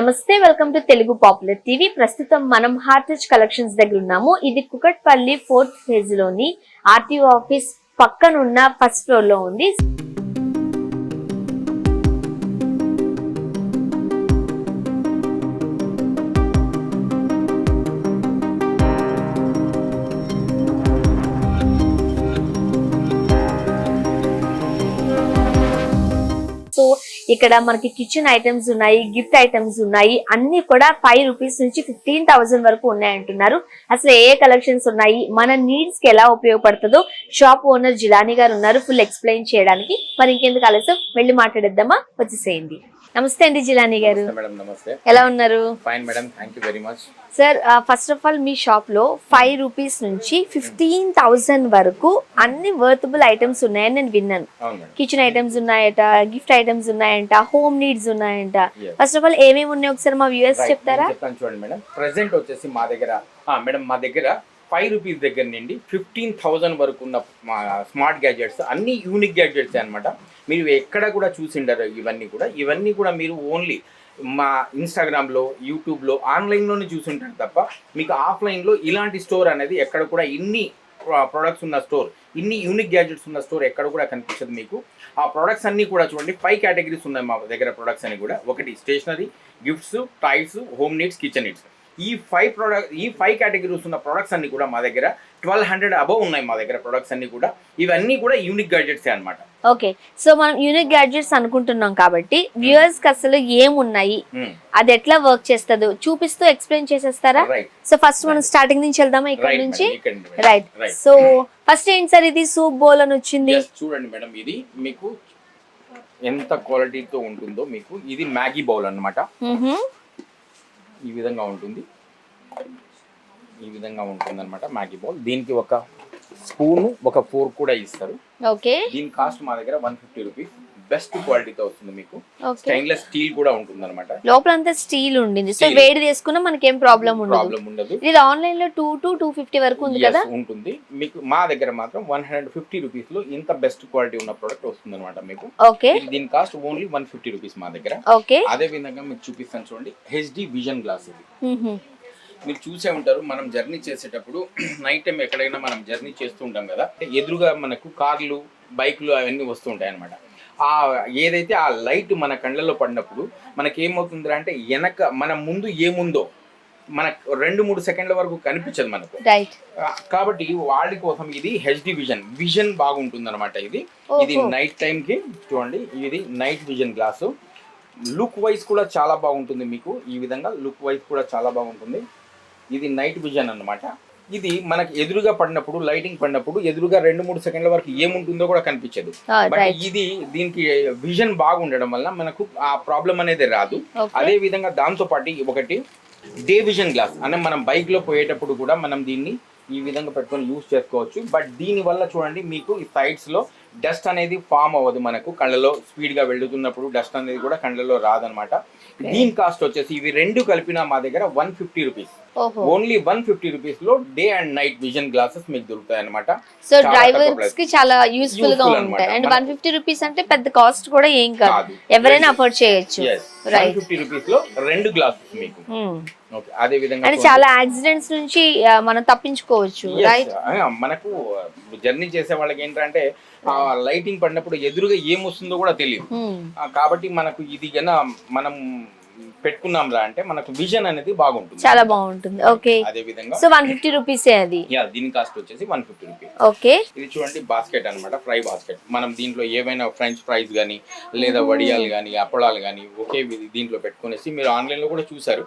నమస్తే welcome to Telugu popular TV. ప్రస్తుతం మనం హార్టేజ్ కలెక్షన్స్ దగ్గర ఉన్నాము. ఇది కుకట్పల్లి ఫోర్త్ ఫేజ్లోని ఆర్టీఓ ఆఫీస్ పక్కనున్న ఫస్ట్ ఫ్లోర్లో ఉంది. ఇక్కడ మనకి కిచెన్ ఐటమ్స్ ఉన్నాయి గిఫ్ట్ ఐటమ్స్ ఉన్నాయి అన్ని కూడా ఫైవ్ రూపీస్ నుంచి ఫిఫ్టీన్ థౌసండ్ వరకు ఉన్నాయి అంటున్నారు అసలు ఏ కలెక్షన్స్ ఉన్నాయి మన నీడ్స్కి ఎలా ఉపయోగపడుతుందో షాప్ ఓనర్ జిలానీ గారు ఉన్నారు ఫుల్ ఎక్స్ప్లెయిన్ చేయడానికి. మరి ఇంకెందుకు ఆలస్యం? వెళ్ళి మాట్లాడేద్దామా? వచ్చేసేయండి. నమస్తే అండి జిలానీ గారు. ఎలా ఉన్నారు? Fine madam. Thank you very much sir first of all మీ షాప్లో ఫైవ్ రూపీస్ నుంచి ఫిఫ్టీన్ థౌసండ్ వరకు అన్ని వర్తబుల్ ఐటమ్స్ ఉన్నాయని నేను విన్నాను. కిచెన్ ఐటమ్స్ ఉన్నాయట గిఫ్ట్ ఐటమ్స్ ఉన్నాయంట హోమ్ నీడ్స్ ఉన్నాయంట. ఫస్ట్ ఆఫ్ ఆల్ ఏమేమి ఉన్నాయి ఒకసారి మా Right, చెప్తారా? చూడండి మేడం. ప్రెసెంట్ వచ్చేసి మా దగ్గర మేడం మా దగ్గర ఫైవ్ రూపీస్ దగ్గర నుండి ఫిఫ్టీన్ థౌజండ్ వరకు ఉన్న స్మార్ట్ గ్యాడ్జెట్స్ అన్ని యూనిక్ గ్యాడ్జెట్స్ అన్నమాట. మీరు ఎక్కడ కూడా చూసిండరు ఇవన్నీ కూడా. ఇవన్నీ కూడా మీరు ఓన్లీ మా ఇన్స్టాగ్రామ్లో యూట్యూబ్లో ఆన్లైన్లోనే చూసుంటారు తప్ప మీకు ఆఫ్లైన్లో ఇలాంటి స్టోర్ అనేది ఎక్కడ కూడా ఇన్ని ప్రొడక్ట్స్ ఉన్న స్టోర్ ఇన్ని యూనిక్ గ్యాడ్జెట్స్ ఉన్న స్టోర్ ఎక్కడ కూడా కనిపించదు మీకు. ఆ ప్రొడక్ట్స్ అన్నీ కూడా చూడండి ఫైవ్ కేటగిరీస్ ఉన్నాయి మా దగ్గర ప్రొడక్ట్స్ అన్ని కూడా. ఒకటి stationery gifts toys home needs kitchen needs. ఈ ఫైవ్ ప్రొడక్ట్ ఈ ఫైవ్ కేటగిరీస్ ఉన్న ప్రొడక్ట్స్ అన్ని కూడా మా దగ్గర ట్వెల్వ్ హండ్రెడ్ అబవ్ ఉన్నాయి మా దగ్గర ప్రొడక్ట్స్ అన్ని కూడా. ఇవన్నీ కూడా యూనిక్ గ్యాడ్జెట్స్ అన్నమాట. ఓకే. సో మనం యూనిక్ గ్యాడ్జెట్స్ అనుకుంటున్నాం కాబట్టి వ్యూవర్స్కి అసలు ఏమున్నాయి? అది ఎట్లా వర్క్ చేస్తుందో చూపిస్తూ ఎక్స్ప్లెయిన్ చేసేస్తారా? సో ఫస్ట్ మనం స్టార్టింగ్ నుంచి వెళ్దామా ఇక్కడ నుంచి? రైట్ సో ఫస్ట్ ఏంటి సార్ ఇది? సూప్ బౌల్ అని వచ్చింది. చూడండి మేడం ఇది మీకు ఎంత క్వాలిటీతో ఉంటుందో మీకు ఇది మ్యాగీ బౌల్ అన్నమాట. మ్హూ. ఈ విధంగా ఉంటుంది. ఈ విధంగా ఉంటుంది అనమాట మ్యాగీ బౌల్. దీనికి ఒక స్పూన్ ఒక ఫోర్క్ కూడా ఇస్తారు. ఓకే. దీని కాస్ట్ మా దగ్గర వన్ ఫిఫ్టీ రూపీస్. బెస్ట్ క్వాలిటీతో వస్తుంది మీకు. స్టెయిన్లెస్ స్టీల్ కూడా ఉంటుంది అనమాట లోపల అంతా స్టీల్ ఉండింది. సో. వేడి చేసుకున్నా మనకి ఏం ప్రాబ్లం ఉండదు. ప్రాబ్లం ఉండదు. ఇది ఆన్లైన్లో టూ టు టూ ఫిఫ్టీ వరకు ఉంది కదా? ఉంటుంది. మీకు మా దగ్గర మాత్రం వన్ హండ్రెడ్ ఫిఫ్టీ రూపీస్లో ఇంత బెస్ట్ క్వాలిటీ ఉన్న ప్రోడక్ట్ వస్తుంది అనమాట మీకు. ఓకే. దీని cost only one fifty rupees మా దగ్గర. ఓకే. అదే విధంగా మీకు చూపిస్తాను చూడండి. హెచ్డి విజన్ గ్లాస్ ఇది. మీరు చూసే ఉంటారు మనం జర్నీ చేసేటప్పుడు నైట్ టైం ఎక్కడైనా మనం జర్నీ చేస్తూ ఉంటాం కదా ఎదురుగా మనకు కార్లు బైక్లు అవన్నీ వస్తూ ఉంటాయి అనమాట ఆ ఏదైతే ఆ లైట్ మన కళ్ళల్లో పడినప్పుడు మనకి ఏమవుతుంది అంటే వెనక మన ముందు ఏముందో మనకు రెండు మూడు సెకండ్ల వరకు కనిపించదు మనకు. కాబట్టి వాళ్ళ కోసం ఇది హెచ్డి విజన్ విజన్ బాగుంటుంది అనమాట ఇది. ఇది. నైట్ టైంకి చూడండి ఇది night vision glass look wise కూడా చాలా బాగుంటుంది మీకు. ఈ విధంగా లుక్ వైజ్ కూడా చాలా బాగుంటుంది. ఇది నైట్ విజన్ అన్నమాట. ఇది మనకి ఎదురుగా పడినప్పుడు లైటింగ్ పడినప్పుడు ఎదురుగా రెండు మూడు సెకండ్ల వరకు ఏముంటుందో కూడా కనిపించదు. బట్ రైట్ ఇది దీనికి విజన్ బాగుండడం వల్ల మనకు ఆ ప్రాబ్లం అనేది రాదు. అదే విధంగా దాంతో పాటు ఒకటి డే విజన్ గ్లాస్ అంటే మనం బైక్లో పోయేటప్పుడు కూడా మనం దీన్ని ఈ విధంగా పెట్టుకొని యూస్ చేసుకోవచ్చు. బట్ దీని వల్ల చూడండి మీకు ఈ సైడ్స్లో డస్ట్ అనేది ఫామ్ అవ్వదు మనకు. కళ్ళలో స్పీడ్గా వెళ్తున్నప్పుడు డస్ట్ అనేది కూడా కళ్ళలో రాదనమాట దీని కాస్ట్ వచ్చేసి ఇవి రెండు కలిపిన మా దగ్గర one fifty rupees only one fifty రూపీస్లో day and night vision glasses మీకు దొరుకుతాయి అనమాట సో డ్రైవర్స్. కి చాలా యూస్ఫుల్గా ఉంటాయి. అండ్ వన్ ఫిఫ్టీ రూపీస్ అంటే పెద్ద కాస్ట్ కూడా ఏం కాదు. ఎవరైనా రెండు- అఫోర్డ్ చేయొచ్చు. రైట్ ఫిఫ్టీ రూపీస్లో రెండు గ్లాసెస్ మీకు. ఓకే అదే విధంగా అంటే చాలా యాక్సిడెంట్స్ నుంచి మనం తప్పించుకోవచ్చు. రైట్ మనకు జర్నీ చేసే వాళ్ళకి ఏంటంటే లైటింగ్ పడినప్పుడు ఎదురుగా ఏమొస్తుందో కూడా తెలియదు. ఆ, కాబట్టి మనకు ఇది గన మనం పెట్టుకున్నాం రా అంటే మనకు విజన్ అనేది బాగుంటుంది. చాలా బాగుంటుంది. ఓకే అదే విధంగా సో వన్ ఫిఫ్టీ రూపీసే అది? యా దీని కాస్ట్ వచ్చేసి వన్ ఫిఫ్టీ రూపీస్ ఓకే ఇది చూడండి బాస్కెట్ అన్నమాట ఫ్రై బాస్కెట్ మనం దీంట్లో ఏవైనా ఫ్రెంచ్ ఫ్రైస్ కానీ లేదా వడియాలు కానీ అప్పడాలు కానీ ఒకే దీంట్లో పెట్టుకునేసి మీరు ఆన్లైన్లో కూడా చూసారు.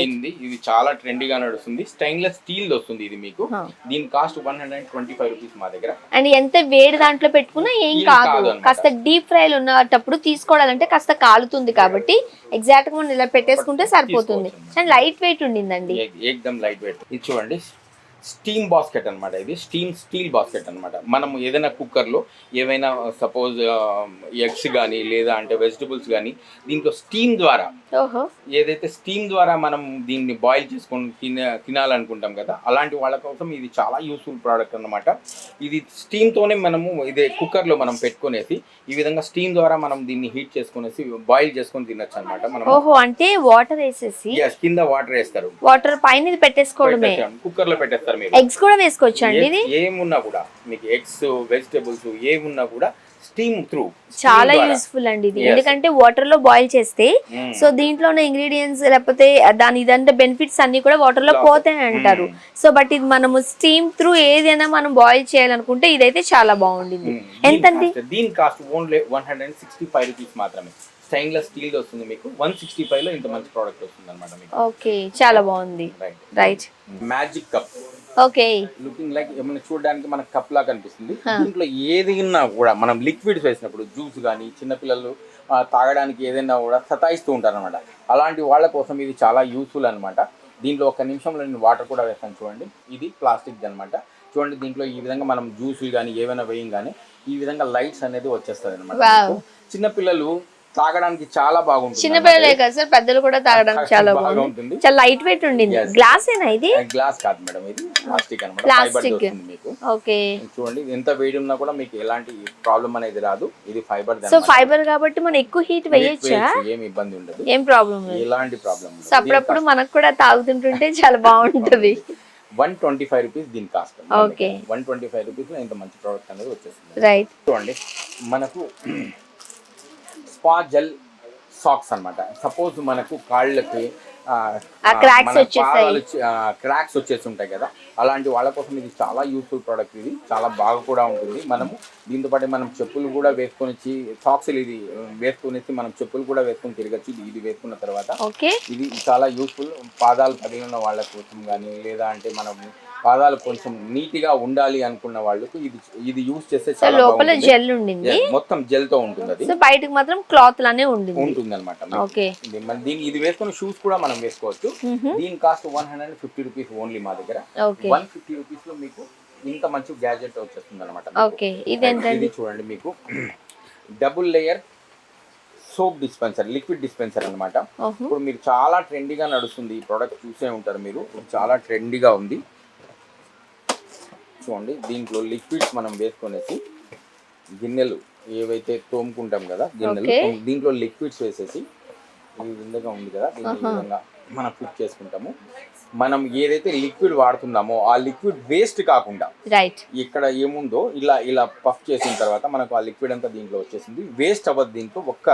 దీనిది ఇది చాలా ట్రెండీగా నడుస్తుంది. స్టెయిన్లెస్ స్టీల్ వస్తుంది ఇది మీకు. దీని cost one hundred twenty five rupees మా దగ్గర. అండ్ ఎంత వేడి దాంట్లో పెట్టుకున్నా ఏం కాదు. కాస్త డీప్ ఫ్రైలు ఉన్నప్పుడు తీసుకోవాలంటే కాస్త కాలుతుంది కాబట్టి ఎగ్జాక్ట్గా ఇలా పెట్టేసుకుంటే సరిపోతుంది. లైట్ వెయిట్ ఉండిందండి. లైట్ వెయిట్ ఇది చూడండి. స్టీమ్ బాస్కెట్ అన్నమాట ఇది. స్టీమ్ స్టీల్ బాస్కెట్ అన్నమాట. మనం ఏదైనా కుక్కర్లో ఏవైనా సపోజ్ ఎగ్స్ కానీ లేదా అంటే వెజిటబుల్స్ కానీ దీంట్లో స్టీమ్ ద్వారా ఏదైతే స్టీమ్ ద్వారా మనం దీన్ని బాయిల్ చేసుకొని తిన తినాలనుకుంటాం కదా అలాంటి వాళ్ళ కోసం ఇది చాలా యూస్ఫుల్ ప్రోడక్ట్ అన్నమాట. ఇది స్టీమ్తోనే మనము ఇదే కుక్కర్లో మనం పెట్టుకునేసి ఈ విధంగా స్టీమ్ ద్వారా మనం దీన్ని హీట్ చేసుకునేసి బాయిల్ చేసుకొని తినొచ్చు అనమాట మనం ఓహో అంటే వాటర్ వేసేసి కింద వాటర్ వేస్తారు. వాటర్ పైన పెట్టేసుకోవడమే. కుక్కర్లో పెట్టేస్తారు మీరు. ఎగ్స్ కూడా వేసుకోవచ్చు అండి ఇది? ఏమున్నా కూడా మీకు ఎగ్స్ వెజిటబుల్స్ ఏమున్నా కూడా స్టీమ్ త్రూ చాలా యూస్ఫుల్ అండి ఇది. ఎందుకంటే వాటర్లో బాయిల్ చేస్తే సో దీంట్లో ఉన్న ఇంగ్రీడియంట్స్ లేకపోతే దాని ఇదంతా బెనిఫిట్స్ అన్ని కూడా వాటర్లో. పోతాయి అంటారు. సో బట్ ఇది మనము స్టీమ్ త్రూ ఏదైనా మనం బాయిల్ చేయాలనుకుంటే ఇదైతే చాలా బాగుండింది. ఎంతండి దీని cost only one hundred and sixty five rupees మాత్రమే. స్టెయిన్లెస్ స్టీల్ వస్తుంది మీకు. వన్ సిక్స్టీ ఫైవ్లో ఇంత మంచి ప్రోడక్ట్ వస్తుంది అనమాట ఓకే చాలా బాగుంది. Right magic cup okay. Looking like ఏమైనా చూడడానికి మనకు కప్ లాగా కనిపిస్తుంది దీంట్లో ఏది ఉన్నా కూడా మనం లిక్విడ్స్ వేసినప్పుడు జ్యూస్ కానీ చిన్నపిల్లలు తాగడానికి ఏదైనా కూడా సతాయిస్తూ ఉంటారు అనమాట అలాంటి వాళ్ళ కోసం ఇది చాలా యూస్ఫుల్ అనమాట దీంట్లో ఒక నిమిషంలో నేను వాటర్ కూడా వేస్తాను చూడండి. ఇది ప్లాస్టిక్ అన్నమాట. చూడండి దీంట్లో ఈ విధంగా మనం జ్యూసులు కానీ ఏమైనా వేయం కానీ ఈ విధంగా లైట్స్ అనేది వచ్చేస్తుంది అనమాట. చిన్నపిల్లలు తాగడానికి చాలా బాగుంటుంది. చిన్నపిల్లలే కదా సార్ పెద్దలు కూడా తాగడానికి చాలా బాగా బాగుంది. ఉంటుంది. చాలా లైట్ వెయిట్ ఉండింది. గ్లాస్ ఏనా ఇది? గ్లాస్ కాదు మేడం ఇది. ప్లాస్టిక్ అనమాట వస్తుంది మీకు. ఓకే. చూడండి ఎంత వేడి ఉన్నా కూడా మీకు ఎలాంటి ప్రాబ్లం అనేది రాదు. ఇది ఫైబర్ సో ఫైబర్ కాబట్టి మనం ఎక్కువ హీట్ వేయొచ్చా? ఏమి ఇబ్బంది ఉండదు. ఏం ప్రాబ్లం లేదు. ఎలాంటి ప్రాబ్లం సో అప్పుడప్పుడు మనకు కూడా తాగుతుంటుంటే చాలా బాగుంటది. వన్ ట్వంటీ ఫైవ్ రూపీస్ దీని cost Okay. One twenty five రూపీస్లో ఇంత మంచి ప్రోడక్ట్ అనేది వచ్చేస్తుంది రైట్ చూడండి మనకు స్పా జెల్ సాక్స్ అన్నమాట. సపోజ్ మనకు కాళ్ళకి. క్రాక్స్ వచ్చేసి ఉంటాయి కదా. అలాంటి వాళ్ళ కోసం ఇది చాలా యూస్ఫుల్ ప్రోడక్ట్ ఇది. చాలా బాగా కూడా ఉంటుంది. మనము దీంతో పాటు మనం చెప్పులు కూడా వేసుకొని సాక్స్ ఇది వేసుకునేసి మనం చెప్పులు కూడా వేసుకొని తిరగచ్చు. ఇది- వేసుకున్న తర్వాత ఇది చాలా యూస్ఫుల్ పాదాలు పగిలిన వాళ్ళ కోసం కానీ లేదా అంటే మనం పాదాలు కొంచెం నీట్గా ఉండాలి అనుకున్న వాళ్ళకు ఇది ఇది యూస్ చేస్తే చాలా లోపల. జెల్ ఉండింది. మొత్తం జెల్తో ఉంటుంది అది. సో బయటకు మాత్రం క్లాత్ లానే ఉండింది. ఉంటుంది అనమాట ఓకే. దీని ఇది వేసుకున్న షూస్ కూడా మనం వేసుకోవచ్చు. దీని cost one hundred and fifty rupees only మా దగ్గర. ఓకే. వన్ ఫిఫ్టీ రూపీస్లో మీకు ఇంత మంచి గ్యాజెట్ వచ్చేస్తుంది అనమాట ఓకే. ఇది చూడండి మీకు. Double layer soap dispenser liquid dispenser అన్నమాట. ఓహో. ఇప్పుడు మీరు చాలా ట్రెండీగా నడుస్తుంది. ఈ ప్రోడక్ట్ చూసే ఉంటారు మీరు. చాలా ట్రెండీగా ఉంది. చూడండి దీంట్లో లిక్విడ్స్ మనం వేసుకొనేసి గిన్నెలు ఏవైతే తోముకుంటాం కదా గిన్నెలు. దీంట్లో లిక్విడ్స్ వేసేసి ఈ విధంగా ఉంది కదా దీన్ని ఈ విధంగా మనం ఫిట్ చేసుకుంటాము. మనం ఏదైతే లిక్విడ్ వాడుతున్నామో ఆ లిక్విడ్ వేస్ట్ కాకుండా రైట్ ఇక్కడ ఏముందో ఇలా ఇలా పఫ్ చేసిన తర్వాత మనకు ఆ లిక్విడ్ అంతా దీంట్లో వచ్చేసింది. వేస్ట్ అవ్వదు దీంట్లో. ఒక్క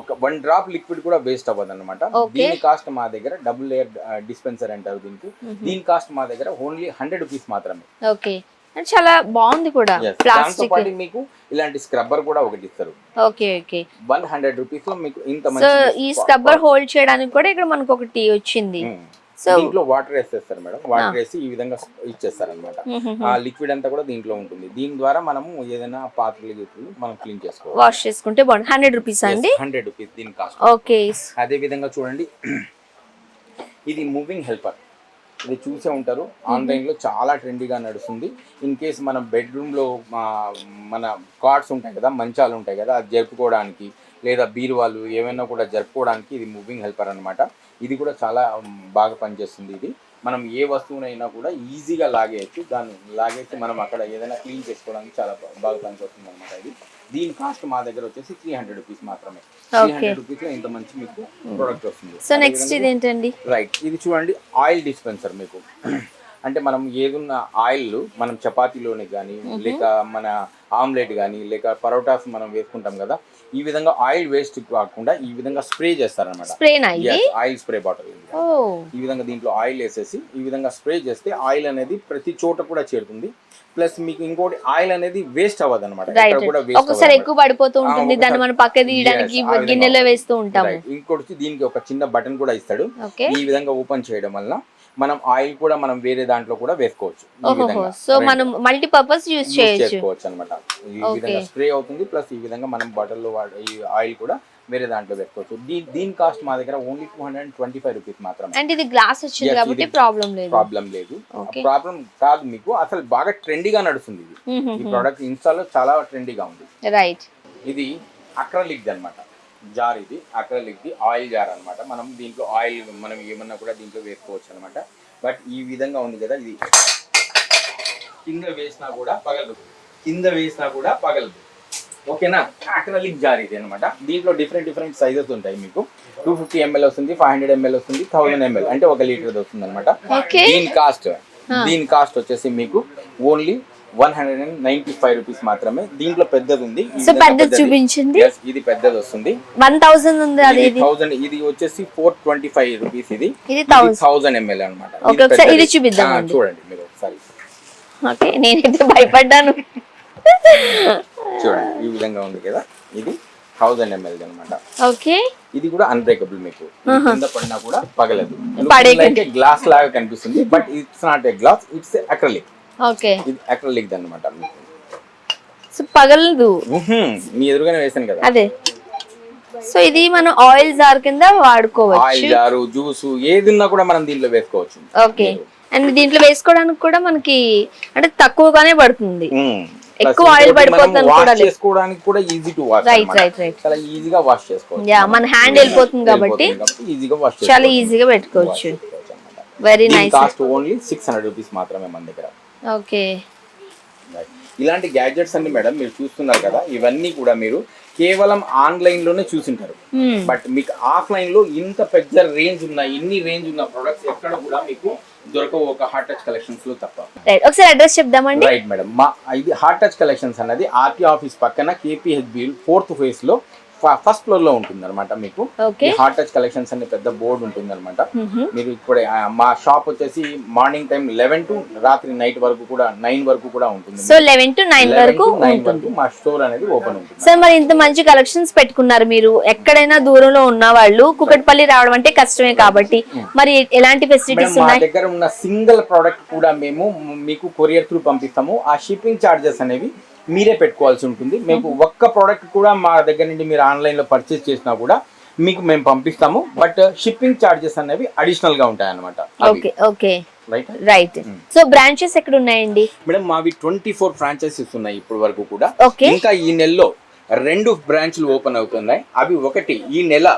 ఒక వన్ డ్రాప్ లిక్విడ్ కూడా వేస్ట్ అవ్వదు అనమాట. దీని కాస్ట్ మా దగ్గర డబుల్ లేయర్ డిస్పెన్సర్ అంటారు దీనికి. దీని కాస్ట్ మా దగ్గర ఓన్లీ హండ్రెడ్ రూపీస్ మాత్రమే. ఓకే అంటే చాలా బాగుంది కూడా ప్లాస్టిక్. మీకు ఇలాంటి స్క్రబ్బర్ కూడా ఒకటి ఇస్తారు ఓకే ఓకే. వన్ హండ్రెడ్ రూపీస్లో మీకు ఇంత సో ఈ స్క్రబ్బర్ హోల్డ్ చేయడానికి కూడా ఇక్కడ మనకు ఒకటి వచ్చింది. ఉమ్. సో దీంట్లో వాటర్ వేసేస్తారు మేడం. వాటర్ వేసి ఈ విధంగా ఇచ్చేస్తారు అనమాట ఆ లిక్విడ్ అంతా కూడా దీంట్లో ఉంటుంది. దీని ద్వారా మనము ఏదైనా పాత్రలు గీతలు మనం క్లీన్ చేసుకోవాలి వాష్ చేసుకుంటే బాగుంది హండ్రెడ్ రూపీస్ అండి? హండ్రెడ్ రూపీస్ దీని కాస్ట్ ఓకే అదే విధంగా చూడండి. ఇది మూవింగ్ హెల్పర్ ఇది చూసే ఉంటారు. ఆన్లైన్లో చాలా ట్రెండీగా నడుస్తుంది. ఇన్ కేస్ మన బెడ్రూమ్లో మన కార్డ్స్ ఉంటాయి కదా మంచాలు ఉంటాయి కదా అది జరుపుకోవడానికి లేదా బీరువాళ్ళు ఏమైనా కూడా జరుపుకోవడానికి ఇది మూవింగ్ హెల్పర్ అన్నమాట. ఇది కూడా చాలా బాగా పనిచేస్తుంది ఇది. మనం ఏ వస్తువునైనా కూడా ఈజీగా లాగేయచ్చు. దాన్ని లాగేసి మనం అక్కడ ఏదైనా క్లీన్ చేసుకోవడానికి చాలా బాగా పనిచేస్తుంది అనమాట ఇది. దీని కాస్ట్ మా దగ్గర వచ్చేసి త్రీ హండ్రెడ్ రూపీస్ మాత్రమే. త్రీ. హండ్రెడ్ రూపీస్లో ఇంత మంచి మీకు ప్రోడక్ట్ వస్తుంది. సో నెక్స్ట్ ఇదేంటండి రైట్ ఇది చూడండి ఆయిల్ డిస్పెన్సర్ మీకు. అంటే మనం ఏదున్న ఆయిల్ మనం చపాతీలోని కానీ లేక మన ఆమ్లెట్ కానీ లేక పరోటాస్ మనం వేసుకుంటాం కదా ఈ విధంగా ఆయిల్ వేస్ట్ కాకుండా ఈ విధంగా స్ప్రే చేస్తారనమాట ఆయిల్ స్ప్రే బాటిల్ ఈ విధంగా దీంట్లో ఆయిల్ వేసేసి ఈ విధంగా స్ప్రే చేస్తే ఆయిల్ అనేది ప్రతి చోట కూడా చేరుతుంది. ప్లస్ మీకు ఇంకోటి ఆయిల్ అనేది వేస్ట్ అవ్వదు అనమాట ఒకసారి ఎక్కువ పడిపోతూ ఉంటుంది దాన్ని మనం పక్క తీయడానికి గిన్నెలో వేస్తూ ఉంటాము. ఇంకోటి దీనికి ఒక చిన్న బటన్ కూడా ఇస్తాడు. ఈ విధంగా ఓపెన్ చేయడం వల్ల మనం ఆయిల్ కూడా మనం వేరే దాంట్లో కూడా వేసుకోవచ్చు. సో మనం మల్టీపర్పస్ యూజ్ యూస్ చేయొచ్చు. చేసుకోవచ్చు అనమాట ఈ. విధంగా స్ప్రే అవుతుంది. ప్లస్ ఈ విధంగా మనం బటర్లో వాడే ఈ ఆయిల్ కూడా వేరే దాంట్లో పెట్టుకోవచ్చు. దీని దీని కాస్ట్ మా దగ్గర only two hundred twenty five rupees మాత్రమే. అంటే ఇది గ్లాస్ వచ్చింది కాబట్టి ప్రాబ్లం లేదు. ప్రాబ్లం లేదు. ప్రాబ్లం కాదు మీకు. అసలు బాగా ట్రెండీగా నడుస్తుంది ఇది. ఈ ప్రోడక్ట్ ఇన్స్టాలో చాలా ట్రెండీగా ఉంది. రైట్ ఇది అక్రలిక్ అన్నమాట. జార్ ఇది. అక్రలిక్ ది ఆయిల్ జార్ అన్నమాట. మనం దీంట్లో ఆయిల్ మనం ఏమన్నా కూడా దీంట్లో వేసుకోవచ్చు అనమాట బట్ ఈ విధంగా ఉంది కదా ఇది కింద వేసినా కూడా పగలదు కింద వేసినా కూడా పగలదు. ఓకేనా? అక్రలిక్ జార్ ఇది అనమాట దీంట్లో డిఫరెంట్ డిఫరెంట్ సైజెస్ ఉంటాయి మీకు. టూ ఫిఫ్టీ ఎంఎల్ వస్తుంది ఫైవ్ హండ్రెడ్ ఎంఎల్ వస్తుంది థౌసండ్ ఎంఎల్ అంటే ఒక లీటర్ వస్తుంది అనమాట. దీని కాస్ట్ దీని కాస్ట్ వచ్చేసి మీకు only one hundred and ninety five rupees మాత్రమే. దీంట్లో పెద్దది ఉంది. సో పెద్దది Yes, ఇది పెద్దది వస్తుంది. వన్ థౌసండ్ ఉంది అది ఇది థౌసండ్ ఇది వచ్చేసి ఫోర్ ట్వంటీ ఫైవ్ రూపీస్ ఇది ఇది. థౌసండ్ ఎంఎల్ అనమాట ఇది చూపిద్దామండి. చూడండి మీరు ఒకసారి. ఓకే నేనైతే భయపడ్డాను. చూడండి ఈ విధంగా ఉంది కదా? ఇది థౌసండ్ ఎంఎల్ అనమాట ఓకే. ఇది కూడా అన్బ్రేకబుల్ మీకు. కింద పడినా కూడా పగలదు. గ్లాస్ లాగా కనిపిస్తుంది but it's not a glass it's acrylic okay. ఇది అక్రలిక్ అనమాట మీకు. సో పగలదు. మీ ఎదురుగానే వేసాను కదా. అదే. సో ఇది మనం ఆయిల్ జార్ కింద ఆయిల్ వాడుకోవచ్చు జారు జ్యూస్ ఏది ఉన్నా కూడా మనం దీంట్లో వేసుకోవచ్చు. ఓకే. అండ్ దీంట్లో వేసుకోవడానికి కూడా మనకి అంటే తక్కువగానే పడుతుంది. ఎక్కువ ఆయిల్ wash కూడా. చేసుకోవడానికి కూడా easy to wash right right right చాలా ఈజీగా వాష్ చేసుకోవచ్చు యా మన హ్యాండ్ వెళ్ళిపోతుంది కాబట్టి ఈజీగా వాష్ చాలా ఈజీగా పెట్టుకోవచ్చు. Very nice cost only six hundred rupees మాత్రమే మన దగ్గర. ఓకే. ఇలాంటి గ్యాడ్జెట్స్ అన్ని మేడం మీరు చూస్తున్నారు కదా ఇవన్నీ కూడా మీరు కేవలం ఆన్లైన్లోనే చూసింటారు. Hmm. బట్ మీకు ఆఫ్లైన్లో ఇంత పెద్ద రేంజ్ ఉన్న ఇన్ని రేంజ్ ఉన్న ప్రొడక్ట్స్ ఎక్కడ కూడా మీకు దొరకవు ఒక హార్ట్ టచ్ కలెక్షన్స్లో తప్ప. రైట్ ఒకసారి అడ్రస్ చెప్దామండి. రైట్ మేడం మా ఇది హార్ట్ టచ్ కలెక్షన్స్ అన్నది ఆర్టీ ఆఫీస్ పక్కన కేపీహెచ్బి ఫోర్త్ ఫేజ్లో ఫస్ట్ ఫ్లోర్లో ఉంటుంది అనమాట మీకు హార్ట్ టచ్ కలెక్షన్స్ అనే పెద్ద బోర్డు ఉంటుంది అనమాట మీరు ఇప్పుడు మా షాప్ వచ్చేసి మార్నింగ్ టైం లెవెన్ టు రాత్రి నైట్ వరకు కూడా నైన్ వరకు కూడా ఉంటుంది. సో లెవెన్ టు నైన్ 11 వరకు to 9 ఉంటుంది. వరకు మా స్టోర్ అనేది ఓపెన్ ఉంటుంది. సార్ మరి ఇంత మంచి కలెక్షన్స్ పెట్టుకున్నారు మీరు. ఎక్కడైనా దూరంలో ఉన్న వాళ్ళు కుకట్పల్లి రావడం అంటే కష్టమే కాబట్టి. మరి ఎలాంటి ఫెసిలిటీస్ మా దగ్గర ఉన్న సింగిల్ ప్రోడక్ట్ కూడా మేము మీకు కొరియర్ త్రూ పంపిస్తాము. ఆ షిప్పింగ్ చార్జెస్ అనేవి మీరే పెట్టుకోవాల్సి ఉంటుంది. మీకు ఒక్క ప్రోడక్ట్ కూడా మా దగ్గర నుండి మీరు ఆన్లైన్లో పర్చేస్ చేసినా కూడా మీకు మేము పంపిస్తాము. బట్ షిప్పింగ్ చార్జెస్ అనేవి అడిషనల్గా ఉంటాయి అనమాట okay okay right so branches ఎక్కడ ఉన్నాయండి మేడం మావి ట్వంటీ ఫోర్ ఫ్రాంచైజీస్ ఉన్నాయి ఇప్పటి వరకు కూడా. ఇంకా ఈ నెలలో రెండు బ్రాంచ్లు ఓపెన్ అవుతున్నాయి. అవి ఒకటి ఈ నెల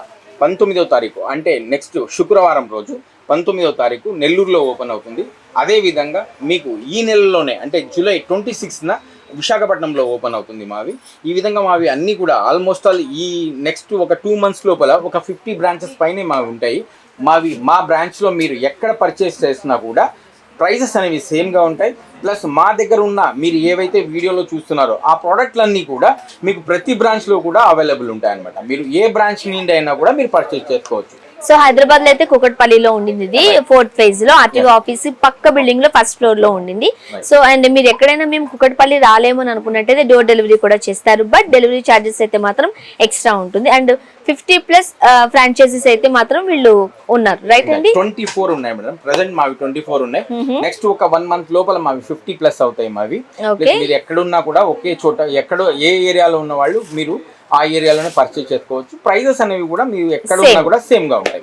పంతొమ్మిదవ తారీఖు అంటే నెక్స్ట్ శుక్రవారం రోజు పంతొమ్మిదవ తారీఖు నెల్లూరులో ఓపెన్ అవుతుంది. అదే విధంగా మీకు ఈ నెలలోనే అంటే జూలై ట్వంటీ సిక్స్న విశాఖపట్నంలో ఓపెన్ అవుతుంది మావి. ఈ విధంగా మావి అన్నీ కూడా ఆల్మోస్ట్ ఆల్ ఈ నెక్స్ట్ ఒక టూ మంత్స్ లోపల ఒక ఫిఫ్టీ బ్రాంచెస్ పైనే మావి ఉంటాయి. మావి మా బ్రాంచ్లో మీరు ఎక్కడ పర్చేస్ చేసినా కూడా ప్రైజెస్ అనేవి సేమ్గా ఉంటాయి. ప్లస్ మా దగ్గర ఉన్న మీరు ఏవైతే వీడియోలో చూస్తున్నారో ఆ ప్రోడక్ట్లన్నీ కూడా మీకు ప్రతి బ్రాంచ్లో కూడా అవైలబుల్ ఉంటాయి అనమాట మీరు ఏ బ్రాంచ్ నుండి అయినా కూడా మీరు పర్చేస్ చేసుకోవచ్చు. సో హైదరాబాద్లో అయితే కుకట్పల్లిలో ఉండింది. ఇది ఫోర్త్ ఫేజ్లో ఆర్టీఓ ఆఫీస్ పక్క బిల్డింగ్లో ఫస్ట్ ఫ్లోర్లో ఉండింది. సో అండ్ మీరు ఎక్కడైనా మేము కుకట్పల్లి రాలేము అని అనుకున్నట్టయితే డోర్ డెలివరీ కూడా చేస్తారు. బట్ డెలివరీ ఛార్జెస్ అయితే మాత్రం ఎక్స్ట్రా ఉంటుంది. అండ్ ఫిఫ్టీ ప్లస్ ఫ్రాంచైజీస్ అయితే మాత్రం వీళ్ళు ఉన్నారు. రైట్ అండి? ట్వంటీ ఫోర్ ఉన్నాయి మేడం ప్రజెంట్ మావి ట్వంటీ ఫోర్ ఉన్నాయి నెక్స్ట్ ఒక వన్ మంత్ లోపల మావి ఫిఫ్టీ ప్లస్ అవుతాయి మావి. మీరు ఎక్కడున్నా కూడా ఒకే చోట ఎక్కడో ఏ ఏరియాలో ఉన్న వాళ్ళు మీరు ఆ ఏరియాలోనే పర్చేస్ చేసుకోవచ్చు. ప్రైజెస్ అనేవి కూడా మీరు ఎక్కడ ఉన్నా కూడా సేమ్గా ఉంటాయి.